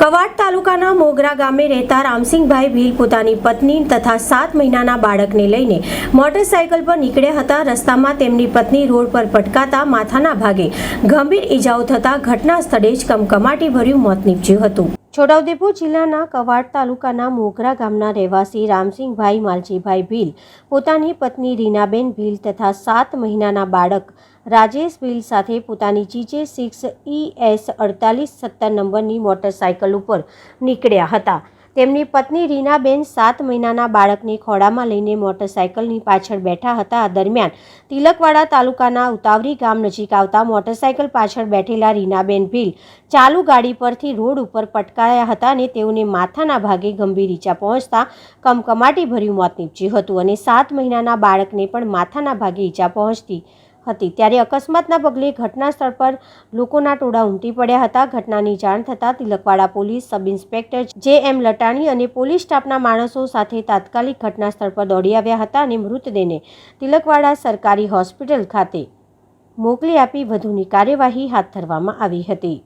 Quad તાલુકાના મોગરા ગામે રહેતા રામસિંહભાઈ ભીલ પોતાની પત્ની તથા સાત મહિનાના બાળકને લઈને મોટરસાયકલ પર નીકળ્યા હતા. રસ્તામાં તેમની પત્ની રોડ પર પટકાતા માથાના ભાગે ગંભીર ઈજાઓ થતા ઘટના સ્થળે જ કમકમાટી ભર્યું મોત નીપજ્યું હતું. છોટાઉદેપુર જિલ્લાના કવાડ તાલુકાના મોગરા ગામના રહેવાસી રામસિંહભાઈ માલજીભાઈ ભીલ, પોતાની પત્ની રીનાબેન ભીલ તથા સાત મહિનાના બાળક રાજેશ ભીલ સાથે પોતાની જીજે સિક્સ ઈ એસ અડતાલીસ સત્તર નંબરની મોટરસાયકલ ઉપર નીકળ્યા હતા. તેમની પત્ની રીનાબેન સાત મહિનાના બાળકને ખોળામાં લઈને મોટરસાયકલની પાછળ બેઠા હતા. દરમિયાન તિલકવાડા તાલુકાના ઉતાવરી ગામ નજીક આવતા મોટરસાયકલ પાછળ બેઠેલા રીનાબેન ભીલ ચાલુ ગાડી પરથી રોડ ઉપર પટકાયા હતા અને તેઓને માથાના ભાગે ગંભીર ઈજા પહોંચતા કમકમાટી ભર્યું મોત નીપજ્યું હતું અને સાત મહિનાના બાળકને પણ માથાના ભાગે ઈજા પહોંચતી હતી. ત્યારે અકસ્માતના પગલે ઘટના સ્થળ પર લોકોના ટોળા ઉમટી પડ્યા હતા. ઘટનાની જાણ થતાં તિલકવાડા પોલીસ સબ ઇન્સ્પેક્ટર જે એમ લટાણી અને પોલીસ સ્ટાફના માણસો સાથે તાત્કાલિક ઘટના સ્થળ પર દોડી આવ્યા હતા અને મૃતદેહને તિલકવાડા સરકારી હોસ્પિટલ ખાતે મોકલી આપી વધુની કાર્યવાહી હાથ ધરવામાં આવી હતી.